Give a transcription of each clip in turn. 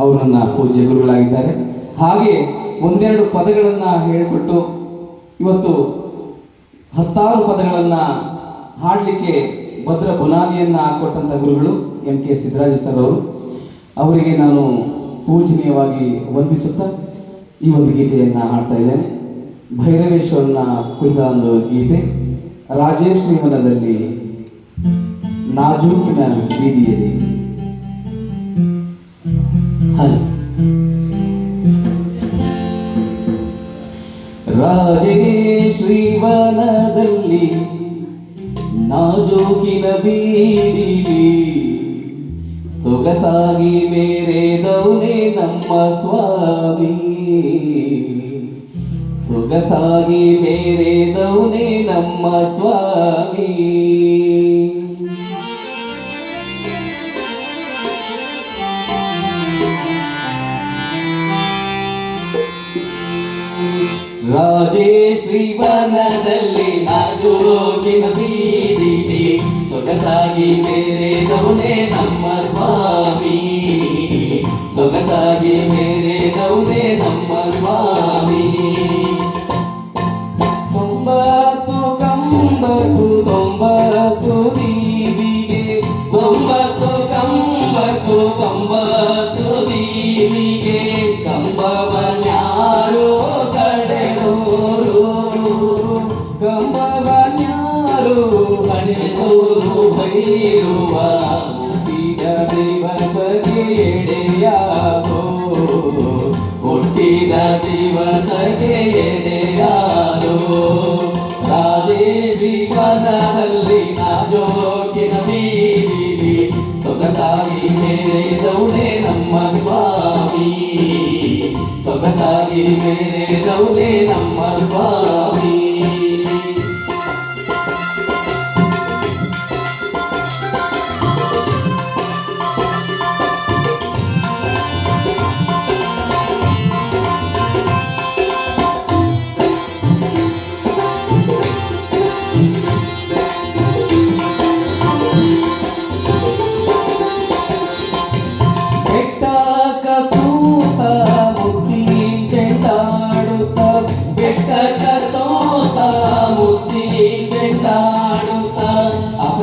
ಅವರು ನನ್ನ ಪೂಜ್ಯ ಗುರುಗಳಾಗಿದ್ದಾರೆ. ಹಾಗೆ ಒಂದೆರಡು ಪದಗಳನ್ನು ಹೇಳಿಕೊಟ್ಟು ಇವತ್ತು ಹತ್ತಾರು ಪದಗಳನ್ನು ಹಾಡಲಿಕ್ಕೆ ಭದ್ರ ಬುನಾದಿಯನ್ನು ಹಾಕೊಟ್ಟಂಥ ಗುರುಗಳು ಎಂ ಕೆ ಸಿದ್ದರಾಜ ಸರ್ ಅವರು. ಅವರಿಗೆ ನಾನು ಪೂಜನೀಯವಾಗಿ ವಂದಿಸುತ್ತಾ ಈ ಒಂದು ಗೀತೆಯನ್ನು ಹಾಡ್ತಾ ಇದ್ದೇನೆ. ಭೈರವೇಶ್ವರನ ಕುರಿತ ಒಂದು ಗೀತೆ. ರಾಜೇಶ್ ಮನದಲ್ಲಿ ನಾಜೂಕಿನ ಬೀದಿಯಲ್ಲಿ ಹಾಗೆ ರಾಜೇಶ್ರೀವನದಲ್ಲಿ ನಾಜೂಕಿನ ಬೀದಿಲಿ ಸೊಗಸಾಗಿ ಮೇರೆದವನೇ ನಮ್ಮ ಸ್ವಾಮಿ. ಸೊಗಸಾಗಿ ಮೇರೆದವನೇ ನಮ್ಮ ಸ್ವಾಮಿ. ರಾಜೇಶ್ರೀವನದಲ್ಲಿ ನಾಜೋಗಿನ ಬೀದಿಲಿ ಸೊಗಸಾಗಿ ಮೇರೆದವನೇ ನಮ್ಮ ಸ್ವಾಮಿ. ಸೊಗಸಾಗಿ ಮೇರೆದವನೇ ನಮ್ಮ ಸ್ವಾಮಿ. ಹುಟ್ಟಿದ ದಿವಸಕ್ಕೆ ಎಡೆಯಾದೋ ರಾಜೇಶಿವನದಲ್ಲಿ ನಾಜೋಕಿನ ಬೀದಿಲಿ ಸೊಗಸಾಗಿ ಮೇರೆದವನೇ ನಮ್ಮ ಸ್ವಾಮಿ. ಸೊಗಸಾಗಿ ಮೇರೆದವನೇ ನಮ್ಮ ಸ್ವಾಮಿ.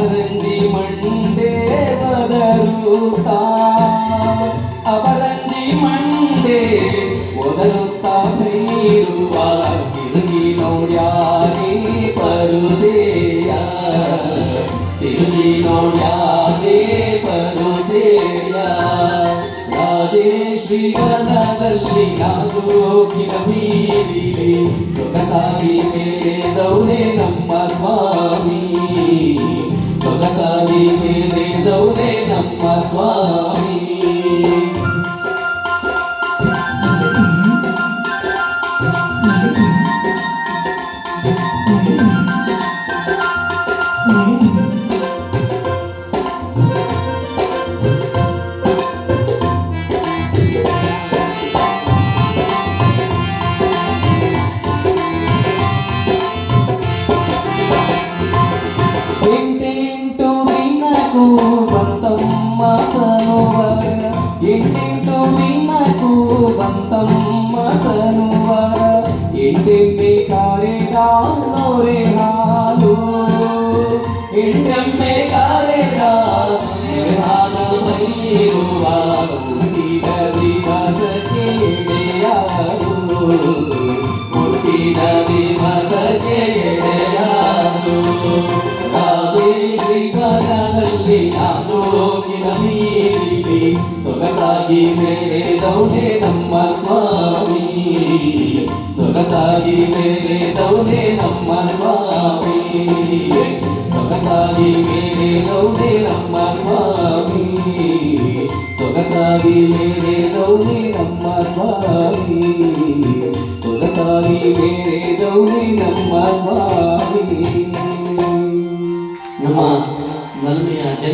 ಅಪರಂಜಿ ಮಂಡೆ ಬದರುತ್ತ ಅಪರಂಜಿ ಮಂಡೆ ಒದರುತ್ತ ಭೈರುವ ತಿರುಗಿ ನೋಡ್ಯಾರಿ ಪರುದೆಯ ತಿರುಗಿ ನೋಡ್ಯಾರಿ ಪರುದೆಯ ರಾಜೇಶ್ರೀವನದಲ್ಲಿ ನಾಜೋಕಿನ ಬೀದಿಲಿ ಸೊಗಸಾಗಿ ಮೇಲೆದವನೇ ನಮ್ಮ ಸ್ವಾಮಿ Allah. ಕಾರೆಗಾನೋರೆ ಹಾಲು ಎಂಟೆಮ್ಮೆ ಕಾರೆಗಾನೋರೆ ಹಾಲ ಬೈರುವ ಹುಟ್ಟಿದ ದಿವಸಕ್ಕೆ ಎಡೆಯಾರು ಹುಟ್ಟಿದ ದಿವಸಕ್ಕೆ ಎಡೆಯಾರು ಶ್ರೀಫಲದಲ್ಲಿ ನಾಜೋಕಿನ ಬೀದಿಲಿ ಸೊಗಸಾಗಿ ಮೇರೆದವನೇ ನಮ್ಮ ಸ್ವಾಮಿ ಸೊಗಸಾಗಿ ಮೇರೆದವನೇ ನಮ್ಮ ಸ್ವಾಮಿ ಸೊಗಸಾಗಿ ಮೇರೆದವನೇ ನಮ್ಮ ಸ್ವಾಮಿ ಸೊಗಸಾಗಿ ಮೇರೆದವನೇ ನಮ್ಮ ಸ್ವಾಮಿ ಸೊಗಸಾಗಿ ಮೇರೆದವನೇ ನಮ್ಮ ಸ್ವಾಮಿ ನಮ್ಮ ನಲ್ಮೆಯ ಜನ